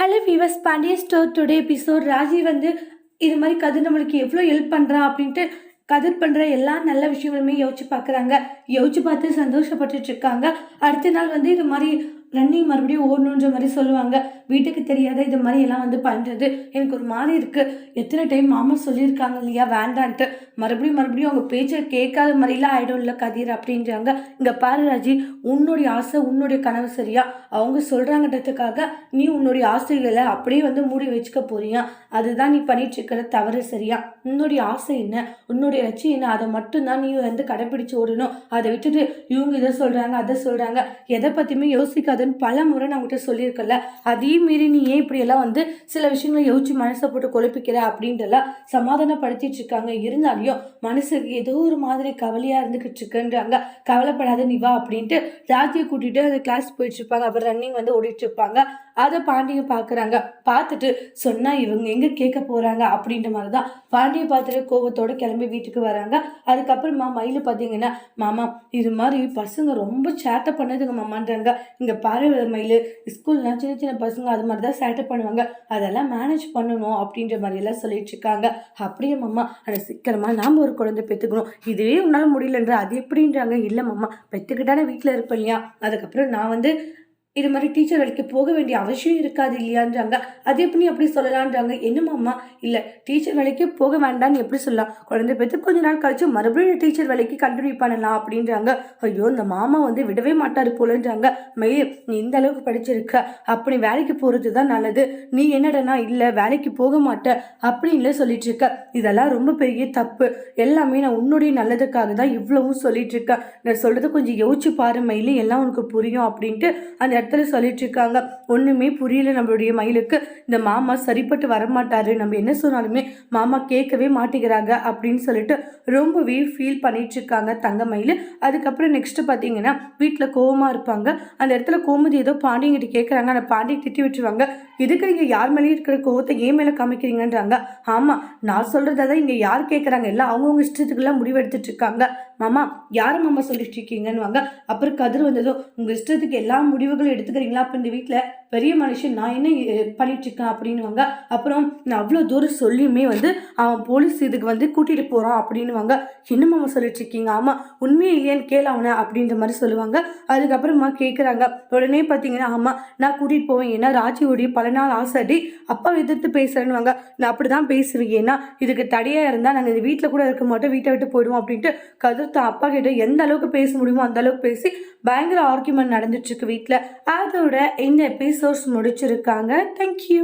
Hello viewers Pandiya store today episode Raji வந்து இது மாதிரி கதிர் நம்மளுக்கு எவ்வளோ ஹெல்ப் பண்ணுறான் அப்படின்ட்டு கதிர் பண்ணுற எல்லா நல்ல விஷயங்களுமே யோசிச்சு பார்க்குறாங்க. யோசிச்சு பார்த்து சந்தோஷப்பட்டுட்டு இருக்காங்க. அடுத்த நாள் வந்து இது மாதிரி ரன்னிங் மறுபடியும் ஓடணுன்ற மாதிரி சொல்லுவாங்க. வீட்டுக்கு தெரியாத இது மாதிரி எல்லாம் வந்து பண்ணுறது எனக்கு ஒரு மாதிரி இருக்குது எத்தனை டைம் மாமா சொல்லியிருக்காங்க இல்லையா? வேண்டான்ட்டு. மறுபடியும் மறுபடியும் அவங்க பேச்சை கேட்காத மாதிரிலாம் ஆகிடும் இல்லை கதிர் அப்படின்றாங்க. இங்கே பாரு ராஜி உன்னுடைய ஆசை உன்னுடைய கனவு சரியா? அவங்க சொல்கிறாங்கன்றதுக்காக நீ உன்னுடைய ஆசைகளை அப்படியே வந்து மூடி வச்சுக்க போறியா? அதுதான் நீ பண்ணிட்டுருக்கிற தவறு சரியா? உன்னுடைய ஆசை என்ன? உன்னுடைய லட்சியம் என்ன? அதை மட்டும்தான் நீ வந்து கடைப்பிடிச்சு ஓடணும். அதை விட்டுட்டு இவங்க இதை சொல்கிறாங்க அதை சொல்கிறாங்க எதை பற்றியுமே யோசிக்காத யோசிக்காதுன்னு பல முறை நான் உங்கள்கிட்ட சொல்லியிருக்கல அதையும் மீறி நீ ஏன் இப்படியெல்லாம் வந்து சில விஷயங்களை யோசிச்சு மனசை போட்டு குழப்பிக்கிற அப்படின்றலாம் சமாதானப்படுத்திட்டு இருக்காங்க இருந்தாலையும் மனசுக்கு ஏதோ ஒரு மாதிரி கவலையாக இருந்துக்கிட்டு இருக்குன்றாங்க. கவலைப்படாத நீ வா அப்படின்ட்டு ராஜியை கூட்டிகிட்டு அந்த கிளாஸ் போயிட்டு இருப்பாங்க அப்புறம் ரன்னிங் வந்து ஓடிட்டு இருப்பாங்க அதை பாண்டியை பார்க்குறாங்க. பார்த்துட்டு சொன்னால் இவங்க எங்கே கேட்க போகிறாங்க அப்படின்ற மாதிரி தான் பாண்டியை பார்த்துட்டு கோவத்தோடு கிளம்பி வீட்டுக்கு வராங்க. அதுக்கப்புறமா மயில் பார்த்தீங்கன்னா மாமா இது மாதிரி பசங்க ரொம்ப சேட்டை பண்ணதுங்க மாமான்றாங்க. இங்கே பாரு மயில் ஸ்கூல்லாம் சின்ன சின்ன பசங்க அது மாதிரி தான் சேட்டை பண்ணுவாங்க. அதெல்லாம் மேனேஜ் பண்ணணும் அப்படின்ற மாதிரியெல்லாம் சொல்லிட்டு இருக்காங்க. அப்படியே மாமா ஆனால் சீக்கிரமாக நாம் ஒரு குழந்தை பெற்றுக்கணும் இதுவே உன்னால் முடியலன்ற அது எப்படின்றாங்க? இல்லை மாமா பெற்றுக்கிட்டானே வீட்டில் இருப்பேன் இல்லையா? அதுக்கப்புறம் நான் வந்து இது மாதிரி டீச்சர் வேலைக்கு போக வேண்டிய அவசியம் இருக்காது இல்லையான்றாங்க. அது எப்படி அப்படி சொல்லலான்றாங்க. என்னமாம்மா இல்லை டீச்சர் வேலைக்கு போக வேண்டாம்னு எப்படி சொல்லலாம்? குழந்தை பெற்று கொஞ்ச நாள் கழிச்சு மறுபடியும் டீச்சர் வேலைக்கு கண்டினியூ பண்ணலாம் அப்படின்றாங்க. ஐயோ இந்த மாமா வந்து விடவே மாட்டார் போலன்றாங்க. மயில் நீ இந்த அளவுக்கு படிச்சிருக்க. அப்படி வேலைக்கு போகிறது தான் நல்லது. நீ என்னடனா இல்லை வேலைக்கு போக மாட்ட அப்படின்னு சொல்லிட்டு இருக்க இதெல்லாம் ரொம்ப பெரிய தப்பு. எல்லாமே நான் உன்னுடைய நல்லதுக்காக தான் இவ்வளவும் சொல்லிட்டு இருக்கேன் நான் சொல்றது கொஞ்சம் யோசிச்சு பாரு மயிலு. எல்லாம் உனக்கு புரியும் அப்படின்ட்டு அந்த இடத்துல சொல்லிட்டு இருக்காங்க. ஒன்றுமே புரியல நம்மளுடைய மயிலுக்கு. இந்த மாமா சரிப்பட்டு வரமாட்டாரு. நம்ம என்ன சொன்னாலுமே மாமா கேட்கவே மாட்டேங்கிறாங்க அப்படின்னு சொல்லிட்டு ரொம்பவே ஃபீல் பண்ணிட்டு இருக்காங்க தங்க மயில். அதுக்கப்புறம் நெக்ஸ்ட் பார்த்தீங்கன்னா வீட்டில் கோவமாக இருப்பாங்க. அந்த இடத்துல கோமதி ஏதோ பாண்டியங்கிட்ட கேட்குறாங்க அந்த பாண்டியை திட்டி விட்டுருவாங்க. எதுக்கு நீங்கள் யார் மேலேயும் இருக்கிற கோவத்தை ஏன் மேலே காமிக்கிறீங்கன்றாங்க. ஆமாம் நான் சொல்கிறத தான் இங்கே யார் கேட்குறாங்க எல்லாம் அவங்கவுங்க இஷ்டத்துக்குலாம் முடிவெடுத்துட்டு இருக்காங்க. மாமா யார் மாமா சொல்லிட்டு இருக்கீங்கன்னு வாங்க அப்புறம் கதிர் வந்ததோ உங்கள் இஷ்டத்துக்கு எல்லா முடிவுகளும் எடுத்துக்கிறீங்களா? அப்போ இந்த வீட்டில் பெரிய மனுஷன் நான் என்ன பண்ணிட்டு இருக்கேன் அப்படின்னுவாங்க. அப்புறம் நான் அவ்வளோ தூரம் சொல்லியுமே வந்து அவன் போலீஸ் இதுக்கு வந்து கூட்டிகிட்டு போகிறான் அப்படின்னுவாங்க. என்ன மாமா சொல்லிட்டு இருக்கீங்க ஆமாம் உண்மையே இல்லையான்னு கேள் அவனை அப்படின்ற மாதிரி சொல்லுவாங்க. அதுக்கப்புறமா கேட்குறாங்க உடனே பார்த்தீங்கன்னா ஆமாம் நான் கூட்டிகிட்டு போவேன். ஏன்னா ராஜியோடைய பல நாள் ஆசாடி அப்பா எதிர்த்து பேசுகிறேன்னுவாங்க நான் அப்படி தான் பேசுவேன். ஏன்னா இதுக்கு தடையாக இருந்தால் நாங்கள் இந்த வீட்டில் கூட இருக்க மாட்டோம். வீட்டை விட்டு போயிடுவோம் அப்படின்ட்டு கதிர்த்த அப்பா கிட்ட எந்த அளவுக்கு பேச முடியுமோ அந்த அளவுக்கு பேசி பயங்கர ஆர்குமெண்ட் நடந்துட்டுருக்கு வீட்டில் அதோட இந்த எபிசோட்ஸ் முடிச்சிருக்காங்க. தேங்க்யூ